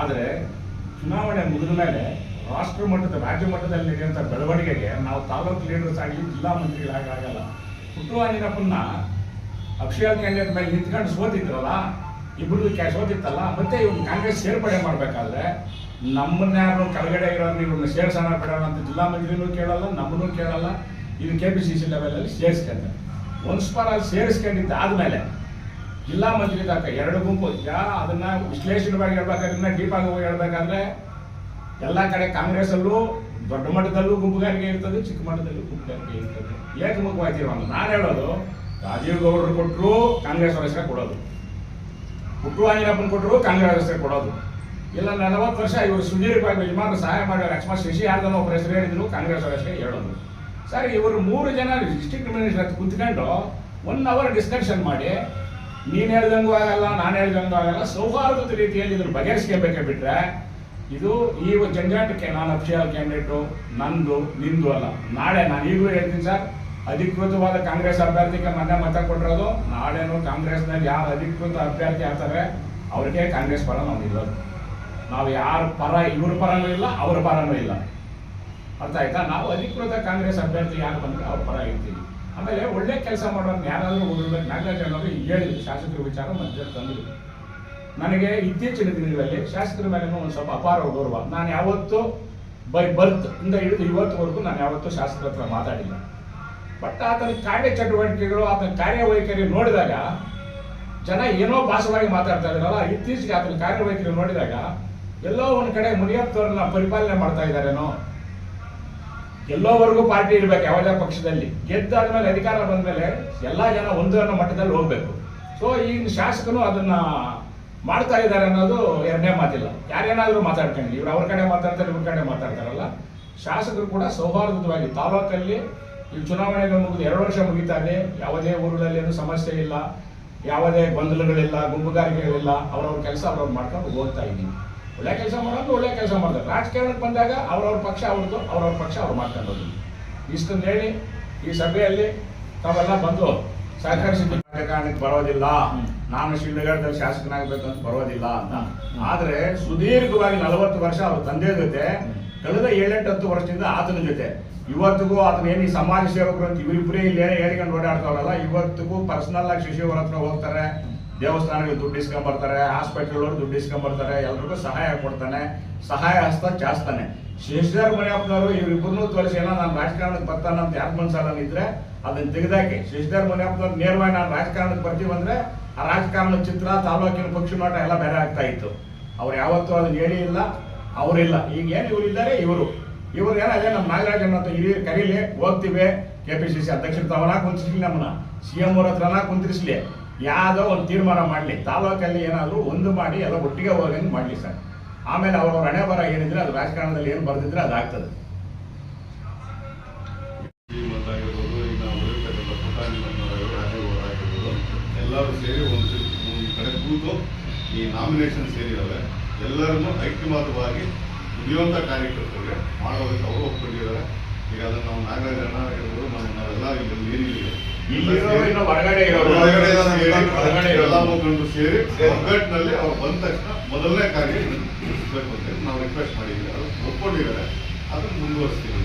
[SPEAKER 3] ಆದರೆ ಚುನಾವಣೆ ಮುಗಿದ ಮೇಲೆ ರಾಷ್ಟ್ರ ಮಟ್ಟದ, ರಾಜ್ಯ ಮಟ್ಟದಲ್ಲಿ ನಡೆಯುವಂಥ ಬೆಳವಣಿಗೆಗೆ ನಾವು ತಾಲೂಕು ಲೀಡರ್ಸ್ ಆಗಲಿ ಜಿಲ್ಲಾ ಮಂತ್ರಿಗಳಾಗಿ ಆಗಲ್ಲ. ನೀರಪ್ಪನ್ನ ಅಫಿಷಿಯಲ್ ಕ್ಯಾಂಡಿಡೇಟ್ ಮೇಲೆ ನಿಂತ್ಕೊಂಡು ಸೋತಿದ್ರಲ್ಲ ಇಬ್ಬರದು ಕ್ಯಾಶ್ ಹೋಗಿತ್ತಲ್ಲ ಮತ್ತೆ ಇವ್ನು ಕಾಂಗ್ರೆಸ್ ಸೇರ್ಪಡೆ ಮಾಡಬೇಕಾದ್ರೆ ನಮ್ಮನ್ನ ಯಾರು ಕೆಳಗಡೆ ಇರೋರು ಇವ್ರನ್ನ ಸೇರ್ಸೋಣ ಬಿಡೋಣ ಅಂತ ಜಿಲ್ಲಾ ಮಂತ್ರಿನೂ ಕೇಳಲ್ಲ, ನಮ್ಮನ್ನೂ ಕೇಳಲ್ಲ. ಇದು ಕೆ ಪಿ ಸಿ ಸಿ ಲೆವೆಲಲ್ಲಿ ಸೇರಿಸ್ಕೊಂಡೆ ಒನ್ಸ್ ಫಾರ್ ಸೇರಿಸ್ಕೊಂಡಿದ್ದ ಆದ್ಮೇಲೆ ಜಿಲ್ಲಾ ಮಂತ್ರಿ ಎರಡು ಗುಂಪು, ಯಾ ಅದನ್ನ ವಿಶ್ಲೇಷಣವಾಗಿ ಹೇಳ್ಬೇಕಾದ್ರೆ ಡೀಪ್ ಆಗಿ ಹೋಗಿ ಹೇಳ್ಬೇಕಾದ್ರೆ ಎಲ್ಲ ಕಡೆ ಕಾಂಗ್ರೆಸ್ ಅಲ್ಲೂ ದೊಡ್ಡ ಮಟ್ಟದಲ್ಲೂ ಗುಂಪುಗಾರಿಕೆ ಇರ್ತದೆ, ಚಿಕ್ಕ ಮಟ್ಟದಲ್ಲೂ ಗುಂಪುಗಾರಿಕೆ ಇರ್ತದೆ. ಏಕಮುಖವಾಗಿ ನಾನು ಹೇಳೋದು, ರಾಜೀವ್ ಗೌಡರು ಕೊಟ್ಟರು ಕಾಂಗ್ರೆಸ್ ಅವರ ಕೊಡೋದು. ಹುಟ್ಟು ಆಂಜನಪ್ಪನ ಕೊಟ್ಟರು, ಕಾಂಗ್ರೆಸ್ ಕೊಡೋದು. ಇಲ್ಲ, ನಲವತ್ತು ವರ್ಷ ಇವರು ಸುದೀರ್ಘವಾಗಿ ಯಜಮಾನ ಸಹಾಯ ಮಾಡ್ಯಾರ ಅಕಸ್ಮಾತ್ ಶಶಿ ಯಾರ್ದನೋ ಒಬ್ಬರ ಹೆಸರು ಹೇಳಿದ್ರು, ಕಾಂಗ್ರೆಸ್ ಅವರ ಹೆಸರೇ ಹೇಳೋದು. ಸರ್, ಇವರು ಮೂರು ಜನ ಡಿಸ್ಟ್ರಿಕ್ಟ್ ಮಿನಿಸ್ಟರ್ ಹತ್ರ ಕುತ್ಕೊಂಡು ಒನ್ ಅವರ್ ಡಿಸ್ಕಷನ್ ಮಾಡಿ, ನೀನು ಹೇಳ್ದಂಗೂ ಆಗಲ್ಲ, ನಾನು ಹೇಳ್ದಂಗೂ ಆಗಲ್ಲ, ಸೌಹಾರ್ದದ ರೀತಿಯಲ್ಲಿ ಇದನ್ನು ಬಗೆಹರಿಸ್ಕೋಬೇಕೆ ಬಿಟ್ರೆ, ಇದು ಈ ಜಂಜಾಟಕ್ಕೆ ನಾನು ಅಫಿಷಿಯಲ್ ಕ್ಯಾಂಡಿಡೇಟು, ನಂದು, ನಿಂದು ಅಲ್ಲ. ನಾಳೆ ನಾನು ಈಗಲೂ ಹೇಳ್ತೀನಿ ಸರ್ ಅಧಿಕೃತವಾದ ಕಾಂಗ್ರೆಸ್ ಅಭ್ಯರ್ಥಿಗೆ ಮೊನ್ನೆ ಮತ ಕೊಟ್ಟಿರೋದು, ನಾಳೆನು ಕಾಂಗ್ರೆಸ್ನಲ್ಲಿ ಯಾರು ಅಧಿಕೃತ ಅಭ್ಯರ್ಥಿ ಆಗ್ತಾರೆ, ಅವ್ರಿಗೆ ಕಾಂಗ್ರೆಸ್ ಪರ ನಾವು ನಿಲ್ಲೋದು. ನಾವು ಯಾರ ಪರ, ಇವ್ರ ಪರನೂ ಇಲ್ಲ, ಅವ್ರ ಪರನೂ ಇಲ್ಲ. ಅರ್ಥ ಆಯ್ತಾ? ನಾವು ಅಧಿಕೃತ ಕಾಂಗ್ರೆಸ್ ಅಭ್ಯರ್ಥಿ ಯಾರು ಬಂದರೆ ಅವ್ರ ಪರ ಇರ್ತೀವಿ. ಆಮೇಲೆ ಒಳ್ಳೆ ಕೆಲಸ ಮಾಡೋದು ಯಾರಾದರೂ ಹೋಗಿರ್ಬೇಕು ನಾಗರಾಜ್ ಅನ್ನೋರು ಹೇಳಿದ್ರು, ಶಾಸಕರ ವಿಚಾರ ಮಧ್ಯ ತಂದರು ನನಗೆ ಇತ್ತೀಚಿನ ದಿನಗಳಲ್ಲಿ ಶಾಸಕರ ಮೇಲೆ ಒಂದು ಸ್ವಲ್ಪ ಅಪಾರ ಗೌರವ. ನಾನು ಯಾವತ್ತೂ ಬೈ ಬರ್ತ್ ಇಂದ ಹಿಡಿದು ಇವತ್ತುವರೆಗೂ ನಾನು ಯಾವತ್ತೂ ಶಾಸಕರ ಹತ್ರ ಮಾತಾಡಿಲ್ಲ. ಬಟ್ ಆತನ ಕಾರ್ಯ ಚಟುವಟಿಕೆಗಳು, ಆತನ ಕಾರ್ಯವೈಖರಿ ನೋಡಿದಾಗ ಜನ ಏನೋ ಭಾಷವಾಗಿ ಮಾತಾಡ್ತಾ ಇದ್ದಾರಲ್ಲ, ಇತ್ತೀಚೆಗೆ ಆತನ ಕಾರ್ಯವೈಖರಿ ನೋಡಿದಾಗ ಎಲ್ಲೋ ಒಂದು ಕಡೆ ಮುನಿಯಪ್ಪವ್ರನ್ನ ಪರಿಪಾಲನೆ ಮಾಡ್ತಾ ಇದ್ದಾರೇನೋ. ಎಲ್ಲೋವರೆಗೂ ಪಾರ್ಟಿ ಇರಬೇಕು ಯಾವುದೇ ಪಕ್ಷದಲ್ಲಿ. ಗೆದ್ದಾದ್ಮೇಲೆ ಅಧಿಕಾರ ಬಂದ ಮೇಲೆ ಎಲ್ಲಾ ಜನ ಒಂದು ಅನ್ನೋ ಮಟ್ಟದಲ್ಲಿ ಹೋಗ್ಬೇಕು. ಸೊ ಈಗ ಶಾಸಕನು ಅದನ್ನ ಮಾಡ್ತಾ ಇದ್ದಾರೆ ಅನ್ನೋದು ಎರಡನೇ ಮಾತಿಲ್ಲ. ಯಾರೇನಾದರೂ ಮಾತಾಡ್ಕೊಂಡು ಇವ್ರು ಅವ್ರ ಕಡೆ ಮಾತಾಡ್ತಾರೆ, ಇವ್ರ ಕಡೆ ಮಾತಾಡ್ತಾರಲ್ಲ. ಶಾಸಕರು ಕೂಡ ಸೌಹಾರ್ದವಾಗಿ ತಾಲೂಕಲ್ಲಿ ಈ ಚುನಾವಣೆಗಳು ಮುಗಿದು ಎರಡು ವರ್ಷ ಮುಗಿತಾ ಇದೆ ಯಾವುದೇ ಊರುಗಳಲ್ಲಿ ಏನು ಸಮಸ್ಯೆ ಇಲ್ಲ ಯಾವುದೇ ಗೊಂದಲಗಳಿಲ್ಲ ಗುಂಪುಗಾರಿಕೆಗಳಿಲ್ಲ ಅವ್ರವ್ರ ಕೆಲಸ ಅವ್ರವ್ರು ಮಾಡ್ಕೊಂಡು ಹೋಗ್ತಾ ಇದ್ದೀನಿ ಒಳ್ಳೆ ಕೆಲಸ ಮಾಡೋದು ಒಳ್ಳೆ ಕೆಲಸ ಮಾಡ್ತಾರೆ. ರಾಜಕಾರಣಕ್ಕೆ ಬಂದಾಗ ಅವ್ರವ್ರ ಪಕ್ಷ ಅವ್ರದ್ದು ಅವ್ರವ್ರ ಪಕ್ಷ ಅವ್ರು ಮಾಡ್ಕೊಂಡು ಹೋಗ್ತೀನಿ ಇಷ್ಟೊಂದು ಹೇಳಿ ಈ ಸಭೆಯಲ್ಲಿ ತಾವೆಲ್ಲ ಬಂದು ಸಹಕರಿಸಿದ್ದು ರಾಜಕಾರಣಕ್ಕೆ ಬರೋದಿಲ್ಲ. ನಾನು ಶ್ರೀನಗರದಲ್ಲಿ ಶಾಸಕನಾಗಬೇಕು ಅಂತ ಬರೋದಿಲ್ಲ ಅಂತ. ಆದರೆ ಸುದೀರ್ಘವಾಗಿ ನಲವತ್ತು ವರ್ಷ ಅವ್ರ ತಂದೆ ಜೊತೆ ಕಳೆದ ಏಳೆಂಟು ಹತ್ತು ವರ್ಷದಿಂದ ಆತನ ಜೊತೆ. ಇವತ್ತಿಗೂ ಅದನ್ನ ಏನು ಈ ಸಮಾಜ ಸೇವಕರು ಅಂತ ಇವರಿಬ್ಬರೇ ಇಲ್ಲಿ ಹೇಳ್ಕೊಂಡು ಓಡಾಡ್ತಾವಲ್ಲ ಇವತ್ತಿಗೂ ಪರ್ಸನಲ್ ಆಗಿ ಶಿಶುವರ ಹತ್ರ ಹೋಗ್ತಾರೆ. ದೇವಸ್ಥಾನಗಳಿಗೆ ದುಡ್ಡು ಇಸ್ಕೊಂಡ್ ಬರ್ತಾರೆ ಹಾಸ್ಪಿಟಲ್ ಅವರು ದುಡ್ಡು ಇಸ್ಕೊಂಬರ್ತಾರೆ, ಎಲ್ರಿಗೂ ಸಹಾಯ ಕೊಡ್ತಾನೆ. ಸಹಾಯ ಹಸ್ತ ಚಾಸ್ತಾನೆ ಶೇಷಧರ್ ಮಣಿಯಪ್ಪನವರು ಇವರಿಬ್ಬರನ್ನೂ ತೋರಿಸಿ, ಏನೋ ನಾನು ರಾಜಕಾರಣಕ್ಕೆ ಬರ್ತಾನೆ ಅಂತ ಯಾರು ಮನ್ಸಲ್ಲ ಇದ್ರೆ ಅದನ್ನ ತೆಗೆದಾಕಿ. ಶೇಷಧರ್ ಮಣಿಯಪ್ಪನವ್ರು ನೇರವಾಗಿ ನಾನು ರಾಜಕಾರಣಕ್ಕೆ ಬರ್ತೀವಿ ಅಂದ್ರೆ ಆ ರಾಜಕಾರಣದ ಚಿತ್ರ, ತಾಲೂಕಿನ ಪಕ್ಷಿ ನೋಟ ಎಲ್ಲ ಬೇರೆ ಆಗ್ತಾ ಇತ್ತು. ಅವ್ರು ಯಾವತ್ತೂ ಅದನ್ನ ಹೇಳಿ ಇಲ್ಲ ಅವರಿಲ್ಲ. ಈಗ ಏನು ಇವ್ರು ಇದ್ದಾರೆ? ಇವರು. ಇವ್ರು ಅದೇ ನಮ್ಮ ನಾಗರಾಜ್ ಅನ್ನೋ ಹಿರಿಯ ಕರೀಲಿ ಹೋಗ್ತೀವಿ ಕೆ ಪಿ ಸಿ ಸಿ ಅಧ್ಯಕ್ಷರ ತವನ ಕುಂತಿರ್ಲಿ ನಮ್ಮನ್ನ. ಸಿ ಎಂ ಅವ್ರ ಹತ್ರನ ಕುಂತಿರ್ಸ್ಲಿ. ಯಾವುದೋ ಒಂದು ತೀರ್ಮಾನ ಮಾಡಲಿ. ತಾಲೂಕಲ್ಲಿ ಏನಾದರೂ ಒಂದು ಮಾಡಿ, ಎಲ್ಲ ಒಟ್ಟಿಗೆ ಹೋಗಂಗೆ ಮಾಡಲಿ ಸರ್. ಆಮೇಲೆ ಅವ್ರವ್ರ ಹಣೆ ಬರ ಏನಿದ್ರೆ ಅದು ರಾಜಕಾರಣದಲ್ಲಿ ಏನು ಬರ್ದಿದ್ರೆ ಅದು ಆಗ್ತದೆ.
[SPEAKER 2] ಆಗಿರ್ಬೋದು ಈಗ ನಾವು ಬರೀತಕ್ಕಂಥ ಪುಟಾಣಿಮಣ್ಣವರು ರಾಜೀವ್ ಅವರು ಆಗಿರ್ಬೋದು ಎಲ್ಲರೂ ಸೇರಿ ಒಂದು ಕಡೆ ಕೂತು ಈ ನಾಮಿನೇಷನ್ ಸೇರಿದ್ದಾವೆ ಎಲ್ಲರನ್ನು ಐಕ್ಯಮತವಾಗಿ ದುಡಿಯುವಂಥ ಕಾರ್ಯಕರ್ತರಿಗೆ ಮಾಡೋದಕ್ಕೆ ಅವರು ಒಪ್ಪಿಕೊಂಡಿದ್ದಾರೆ ಈಗ ಅದನ್ನು ನಾವು ನಾಗರಾಜಣ್ಣ ಇರ್ಬೋದು ನಾವು ನಾವೆಲ್ಲ ಇಲ್ಲಿ ಏನಿಲ್ಲ ಸೇರಿ,
[SPEAKER 3] ಹೊರಗಡೆ ಇರೋರು.
[SPEAKER 2] ಎಲ್ಲ ಮುಖಂಡರು ಸೇರಿ ಒಗ್ಗಟ್ಟಿನಲ್ಲಿ ಅವ್ರು ಬಂದ ತಕ್ಷಣ ಮೊದಲನೇ ಕಾರ್ಯ ಅಂತ ನಾವು ರಿಕ್ವೆಸ್ಟ್ ಮಾಡಿದ್ದೀವಿ. ಅದು ಒಪ್ಕೊಂಡಿದ್ದಾರೆ. ಅದನ್ನು ಮುಂದುವರಿಸ್ತೀವಿ.